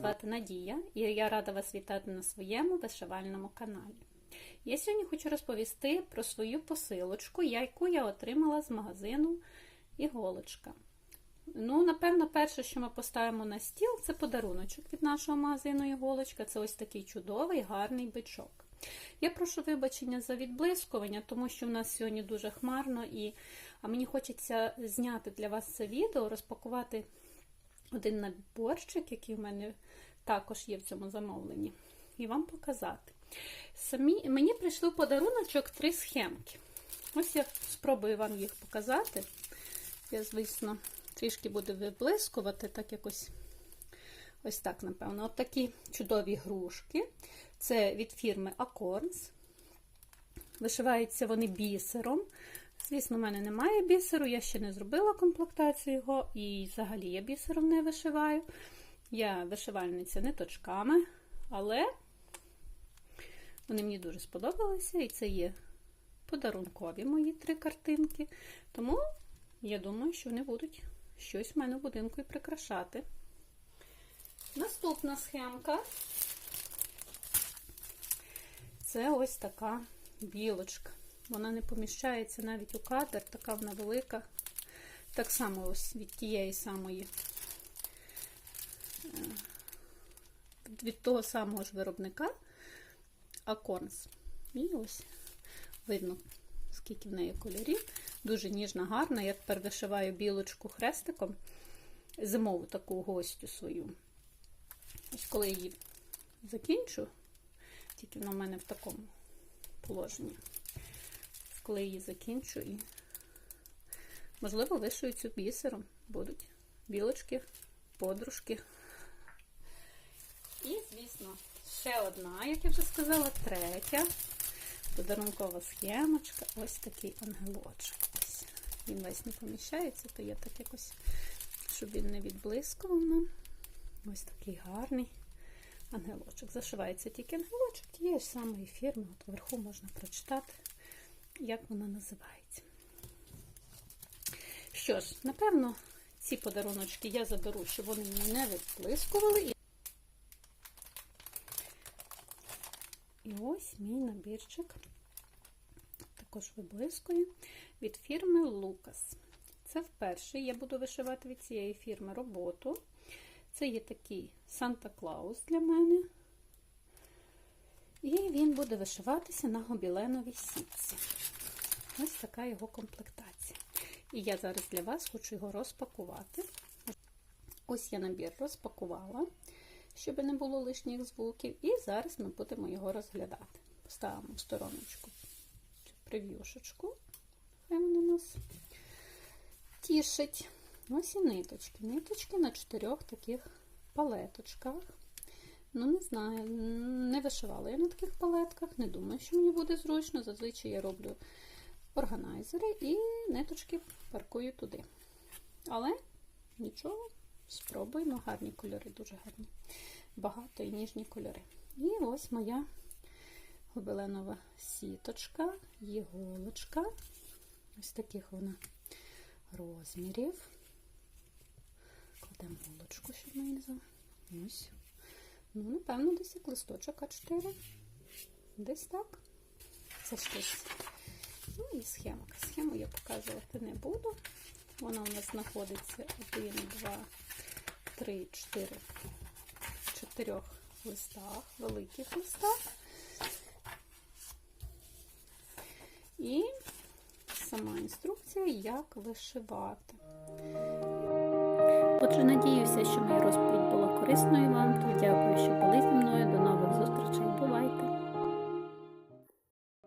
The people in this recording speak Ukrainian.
звати Надія, і я рада вас вітати на своєму вишивальному каналі. Я сьогодні хочу розповісти про свою посилочку, яку я отримала з магазину Іголочка. Ну, напевно, перше, що ми поставимо на стіл, це подаруночок від нашого магазину Іголочка. Це ось такий чудовий, гарний бичок. Я прошу вибачення за відблискування, тому що в нас сьогодні дуже хмарно, і мені хочеться зняти для вас це відео, розпакувати один наборчик, який в мене також є в цьому замовленні, і вам показати. Самі, Мені прийшли в подаруночок три схемки. Ось я спробую вам їх показати. Я, звісно, трішки буду виблискувати, так якось ось так, напевно. От такі чудові грушки. Це від фірми Acorns. Вишиваються вони бісером. Звісно, в мене немає бісеру, я ще не зробила комплектацію його, і взагалі я бісером не вишиваю. Я вишивальниця ниточками, але вони мені дуже сподобалися, і це є подарункові мої три картинки. Тому я думаю, що вони будуть щось в мене в будинку і прикрашати. Наступна схемка це ось така білочка. Вона не поміщається навіть у кадр, така вона велика. Так само ось від тієї самої, від того самого ж виробника Аконс. І ось видно, скільки в неї кольорів. Дуже ніжна, гарна. Я тепер вишиваю білочку хрестиком, зимову таку гостю свою. Ось коли її закінчу, тільки вона в мене в такому положенні коли її закінчу і, можливо, вишию цю бісером. Будуть білочки, подружки. І, звісно, ще одна, як я вже сказала, третя подарункова схемочка. Ось такий ангелочок. Ось. Він весь не поміщається, то я так якось, щоб він не відблискував нам. Ось такий гарний ангелочок. Зашивається тільки ангелочок тієї ж самої фірми. От вверху можна прочитати як вона називається. Що ж, напевно, ці подаруночки я заберу, щоб вони мені не відблискували. І ось мій набірчик також виблискує від фірми Лукас. Це вперше я буду вишивати від цієї фірми роботу. Це є такий Санта-Клаус для мене. Він буде вишиватися на гобіленовій сітці. Ось така його комплектація. І я зараз для вас хочу його розпакувати. Ось я набір розпакувала, щоб не було лишніх звуків. І зараз ми будемо його розглядати. Поставимо в стороночку цю прев'юшечку. Хай вона нас тішить. Ось і ниточки. Ниточки на чотирьох таких палеточках. Ну, не знаю, не вишивала я на таких палетках, не думаю, що мені буде зручно. Зазвичай я роблю органайзери і ниточки паркую туди. Але нічого, спробуємо. Гарні кольори, дуже гарні. Багато і ніжні кольори. І ось моя гобеленова сіточка, іголочка. Ось таких вона розмірів. Кладемо голочку, щоб ми не за. Ось. Ну, напевно, десь як листочок А4. Десь так. Це щось. Ну і схемка. Схему я показувати не буду. Вона у нас знаходиться 1, 2, 3, 4, 4 листах, великих листах. І сама інструкція, як вишивати. Отже, надіюся, що моя розповідь була корисною вам. Дякую, що були зі мною. До нових зустрічей. Бувайте!